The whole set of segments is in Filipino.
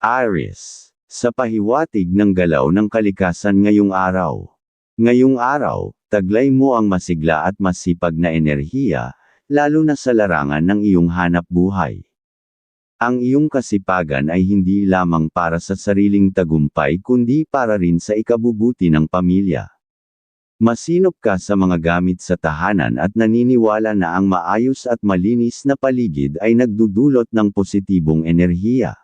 Aries. Sa pahiwatig ng galaw ng kalikasan ngayong araw. Ngayong araw, taglay mo ang masigla at masipag na enerhiya, lalo na sa larangan ng iyong hanap buhay. Ang iyong kasipagan ay hindi lamang para sa sariling tagumpay kundi para rin sa ikabubuti ng pamilya. Masinop ka sa mga gamit sa tahanan at naniniwala na ang maayos at malinis na paligid ay nagdudulot ng positibong enerhiya.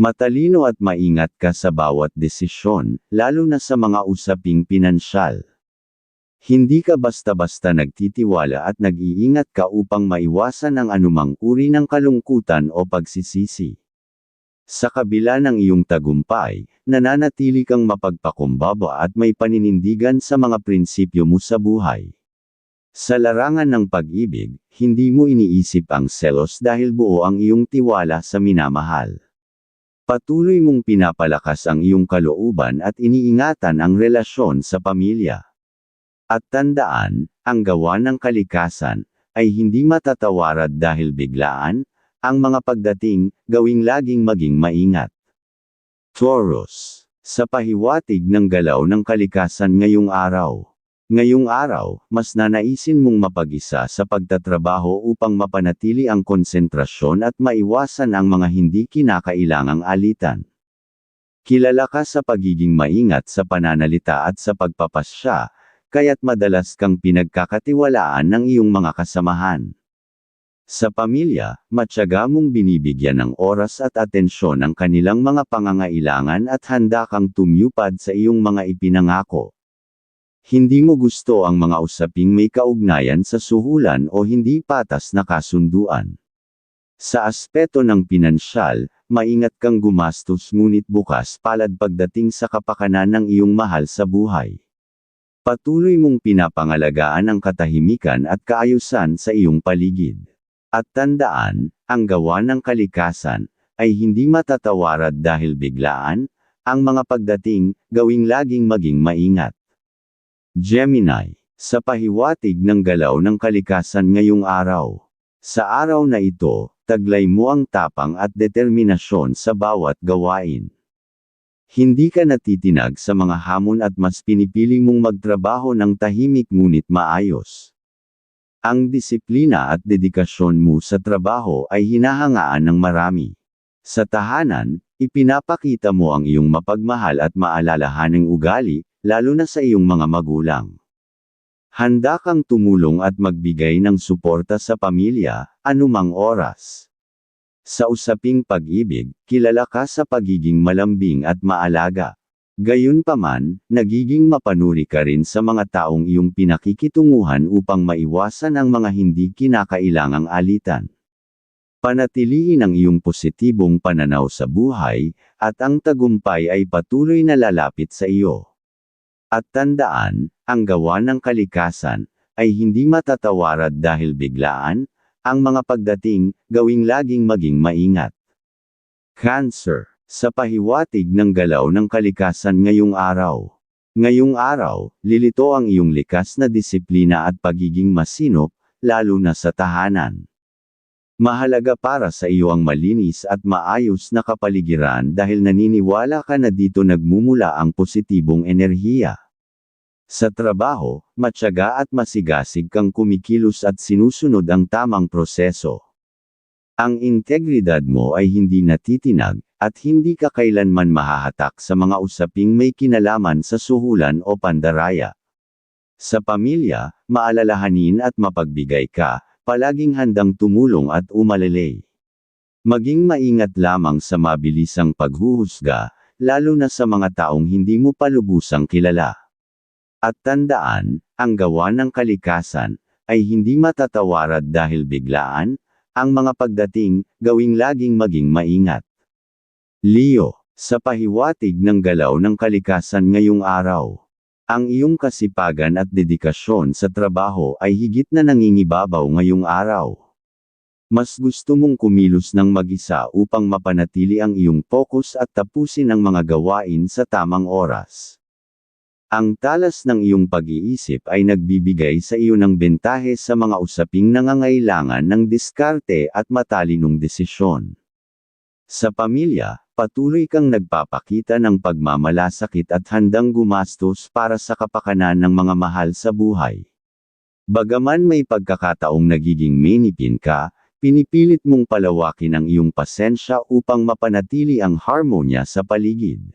Matalino at maingat ka sa bawat desisyon, lalo na sa mga usaping pinansyal. Hindi ka basta-basta nagtitiwala at nag-iingat ka upang maiwasan ang anumang uri ng kalungkutan o pagsisisi. Sa kabila ng iyong tagumpay, nananatili kang mapagpakumbaba at may paninindigan sa mga prinsipyo mo sa buhay. Sa larangan ng pag-ibig, hindi mo iniisip ang selos dahil buo ang iyong tiwala sa minamahal. Patuloy mong pinapalakas ang iyong kalooban at iniingatan ang relasyon sa pamilya. At tandaan, ang gawa ng kalikasan, ay hindi matatawarad dahil biglaan, ang mga pagdating, gawing laging maging maingat. Taurus. Sa pahiwatig ng galaw ng kalikasan ngayong araw. Ngayong araw, mas nanaisin mong mapag-isa sa pagtatrabaho upang mapanatili ang konsentrasyon at maiwasan ang mga hindi kinakailangang alitan. Kilala ka sa pagiging maingat sa pananalita at sa pagpapasya, kaya't madalas kang pinagkakatiwalaan ng iyong mga kasamahan. Sa pamilya, matyaga mong binibigyan ng oras at atensyon ang kanilang mga pangangailangan at handa kang tumyupad sa iyong mga ipinangako. Hindi mo gusto ang mga usaping may kaugnayan sa suhulan o hindi patas na kasunduan. Sa aspeto ng pinansyal, maingat kang gumastos ngunit bukas palad pagdating sa kapakanan ng iyong mahal sa buhay. Patuloy mong pinapangalagaan ang katahimikan at kaayusan sa iyong paligid. At tandaan, ang gawa ng kalikasan, ay hindi matatawarad dahil biglaan, ang mga pagdating, gawing laging maging maingat. Gemini, sa pahiwatig ng galaw ng kalikasan ngayong araw. Sa araw na ito, taglay mo ang tapang at determinasyon sa bawat gawain. Hindi ka natitinag sa mga hamon at mas pinipili mong magtrabaho ng tahimik ngunit maayos. Ang disiplina at dedikasyon mo sa trabaho ay hinahangaan ng marami. Sa tahanan, ipinapakita mo ang iyong mapagmahal at maalalahaning ugali, lalo na sa iyong mga magulang. Handa kang tumulong at magbigay ng suporta sa pamilya, anumang oras. Sa usaping pag-ibig, kilala ka sa pagiging malambing at maalaga. Gayunpaman, nagiging mapanuri ka rin sa mga taong iyong pinakikitunguhan upang maiwasan ang mga hindi kinakailangang alitan. Panatilihin ang iyong positibong pananaw sa buhay, at ang tagumpay ay patuloy na lalapit sa iyo. At tandaan, ang gawa ng kalikasan, ay hindi matatawarad dahil biglaan, ang mga pagdating, gawing laging maging maingat. Cancer. Sa pahiwatig ng galaw ng kalikasan ngayong araw. Ngayong araw, lilito ang iyong likas na disiplina at pagiging masinop, lalo na sa tahanan. Mahalaga para sa iyo ang malinis at maayos na kapaligiran dahil naniniwala ka na dito nagmumula ang positibong enerhiya. Sa trabaho, matyaga at masigasig kang kumikilos at sinusunod ang tamang proseso. Ang integridad mo ay hindi natitinag, at hindi ka kailanman mahahatak sa mga usaping may kinalaman sa suhulan o pandaraya. Sa pamilya, maalalahanin at mapagbigay ka, palaging handang tumulong at umalelay. Maging maingat lamang sa mabilisang paghuhusga, lalo na sa mga taong hindi mo palubusang kilala. At tandaan, ang gawa ng kalikasan, ay hindi matatawarad dahil biglaan, ang mga pagdating, gawing laging maging maingat. Leo, sa pahiwatig ng galaw ng kalikasan ngayong araw. Ang iyong kasipagan at dedikasyon sa trabaho ay higit na nangingibabaw ngayong araw. Mas gusto mong kumilos ng mag-isa upang mapanatili ang iyong focus at tapusin ang mga gawain sa tamang oras. Ang talas ng iyong pag-iisip ay nagbibigay sa iyo ng bentahe sa mga usaping nangangailangan ng diskarte at matalinong desisyon. Sa pamilya, patuloy kang nagpapakita ng pagmamalasakit at handang gumastos para sa kapakanan ng mga mahal sa buhay. Bagaman may pagkakataong nagiging menipin ka, pinipilit mong palawakin ang iyong pasensya upang mapanatili ang harmonya sa paligid.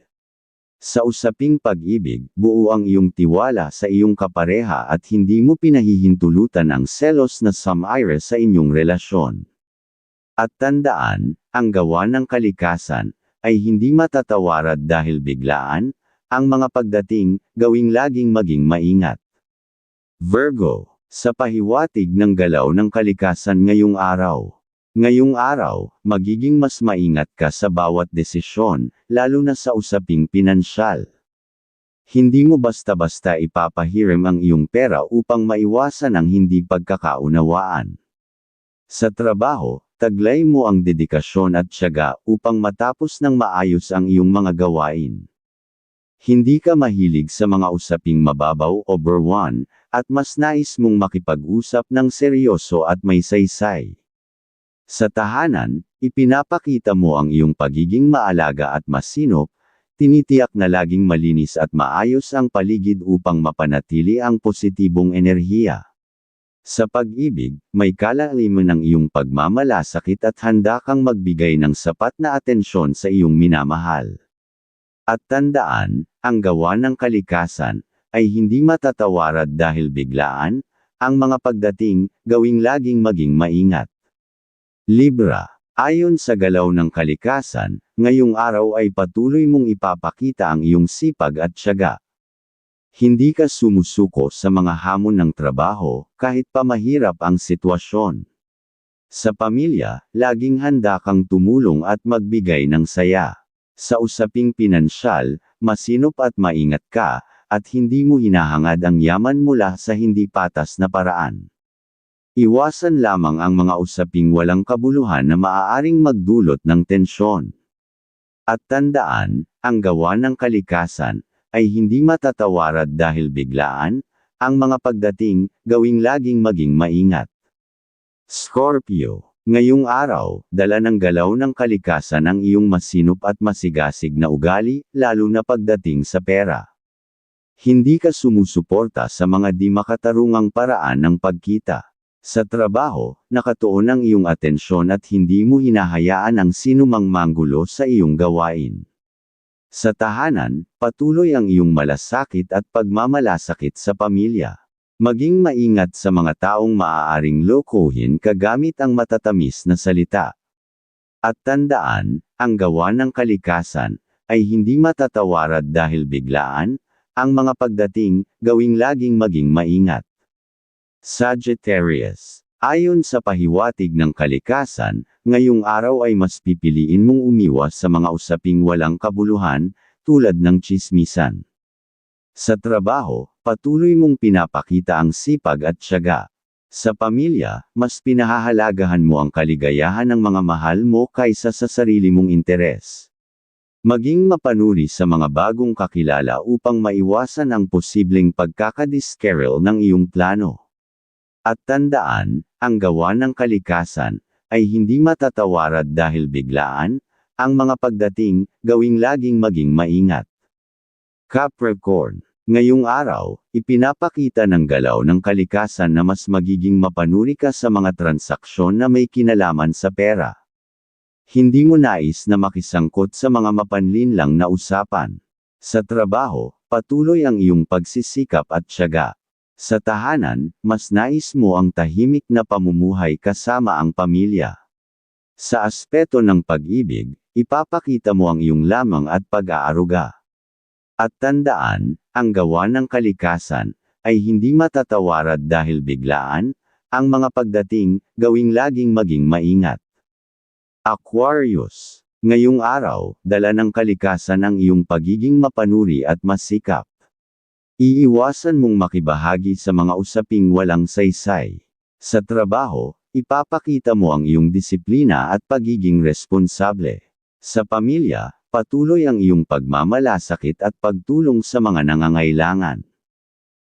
Sa usaping pag-ibig, buo ang iyong tiwala sa iyong kapareha at hindi mo pinahihintulutan ang selos na samaire sa inyong relasyon. At tandaan, ang gawa ng kalikasan, ay hindi matatawarad dahil biglaan, ang mga pagdating, gawing laging maging maingat. Virgo, sa pahiwatig ng galaw ng kalikasan ngayong araw. Ngayong araw, magiging mas maingat ka sa bawat desisyon, lalo na sa usaping pinansyal. Hindi mo basta-basta ipapahiram ang iyong pera upang maiwasan ang hindi pagkakaunawaan. Sa trabaho, taglay mo ang dedikasyon at tiyaga upang matapos ng maayos ang iyong mga gawain. Hindi ka mahilig sa mga usaping mababaw o berwan, at mas nais mong makipag-usap ng seryoso at may saysay. Sa tahanan, ipinapakita mo ang iyong pagiging maalaga at masinop, tinitiyak na laging malinis at maayos ang paligid upang mapanatili ang positibong enerhiya. Sa pag-ibig, may kalaliman ng iyong pagmamalasakit at handa kang magbigay ng sapat na atensyon sa iyong minamahal. At tandaan, ang gawa ng kalikasan, ay hindi matatawarad dahil biglaan, ang mga pagdating, gawing laging maging maingat. Libra, ayon sa galaw ng kalikasan, ngayong araw ay patuloy mong ipapakita ang iyong sipag at tiyaga. Hindi ka sumusuko sa mga hamon ng trabaho, kahit pa mahirap ang sitwasyon. Sa pamilya, laging handa kang tumulong at magbigay ng saya. Sa usaping pinansyal, masinop at maingat ka, at hindi mo hinahangad ang yaman mula sa hindi patas na paraan. Iwasan lamang ang mga usaping walang kabuluhan na maaaring magdulot ng tensyon. At tandaan, ang gawa ng kalikasan, ay hindi matatawarad dahil biglaan, ang mga pagdating, gawing laging maging maingat. Scorpio. Ngayong araw, dala ng galaw ng kalikasan ang iyong masinop at masigasig na ugali, lalo na pagdating sa pera. Hindi ka sumusuporta sa mga di makatarungang paraan ng pagkita. Sa trabaho, nakatuon ang iyong atensyon at hindi mo hinahayaan ang sinumang manggulo sa iyong gawain. Sa tahanan, patuloy ang iyong malasakit at pagmamalasakit sa pamilya. Maging maingat sa mga taong maaaring lokohin kagamit ang matatamis na salita. At tandaan, ang gawa ng kalikasan, ay hindi matatawarad dahil biglaan, ang mga pagdating, gawing laging maging maingat. Sagittarius Ayon sa pahiwatig ng kalikasan, ngayong araw ay mas pipiliin mong umiwas sa mga usaping walang kabuluhan, tulad ng chismisan. Sa trabaho, patuloy mong pinapakita ang sipag at tiyaga. Sa pamilya, mas pinahahalagahan mo ang kaligayahan ng mga mahal mo kaysa sa sarili mong interes. Maging mapanuri sa mga bagong kakilala upang maiwasan ang posibleng pagkakadiskerel ng iyong plano. At tandaan, ang gawa ng kalikasan, ay hindi matatawarad dahil biglaan, ang mga pagdating, gawing laging maging maingat. Capricorn. Ngayong araw, ipinapakita ng galaw ng kalikasan na mas magiging mapanuri ka sa mga transaksyon na may kinalaman sa pera. Hindi mo nais na makisangkot sa mga mapanlinlang na usapan. Sa trabaho, patuloy ang iyong pagsisikap at tiyaga. Sa tahanan, mas nais mo ang tahimik na pamumuhay kasama ang pamilya. Sa aspeto ng pag-ibig, ipapakita mo ang iyong lamang at pag-aaruga. At tandaan, ang gawa ng kalikasan, ay hindi matatawarad dahil biglaan, ang mga pagdating, gawing laging maging maingat. Aquarius. Ngayong araw, dala ng kalikasan ang iyong pagiging mapanuri at masikap. Iiwasan mong makibahagi sa mga usaping walang saysay. Sa trabaho, ipapakita mo ang iyong disiplina at pagiging responsable. Sa pamilya, patuloy ang iyong pagmamalasakit at pagtulong sa mga nangangailangan.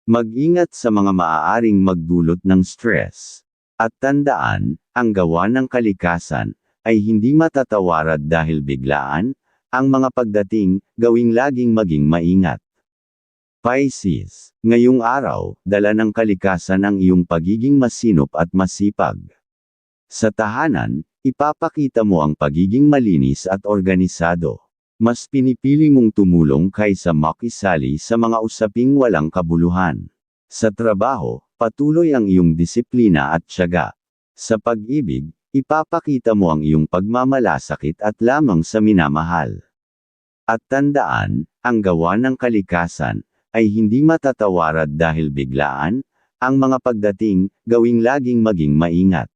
Mag-ingat sa mga maaaring magdulot ng stress. At tandaan, ang gawa ng kalikasan, ay hindi matatawarad dahil biglaan, ang mga pagdating, gawing laging maging maingat. Pisces, ngayong araw, dala ng kalikasan ang iyong pagiging masinop at masipag. Sa tahanan, ipapakita mo ang pagiging malinis at organisado. Mas pinipili mong tumulong kaysa makisali sa mga usaping walang kabuluhan. Sa trabaho, patuloy ang iyong disiplina at tiyaga. Sa pag-ibig, ipapakita mo ang iyong pagmamalasakit at lamang sa minamahal. At tandaan, ang gawa ng kalikasan, ay hindi matatawarad dahil biglaan, ang mga pagdating, gawing laging maging maingat.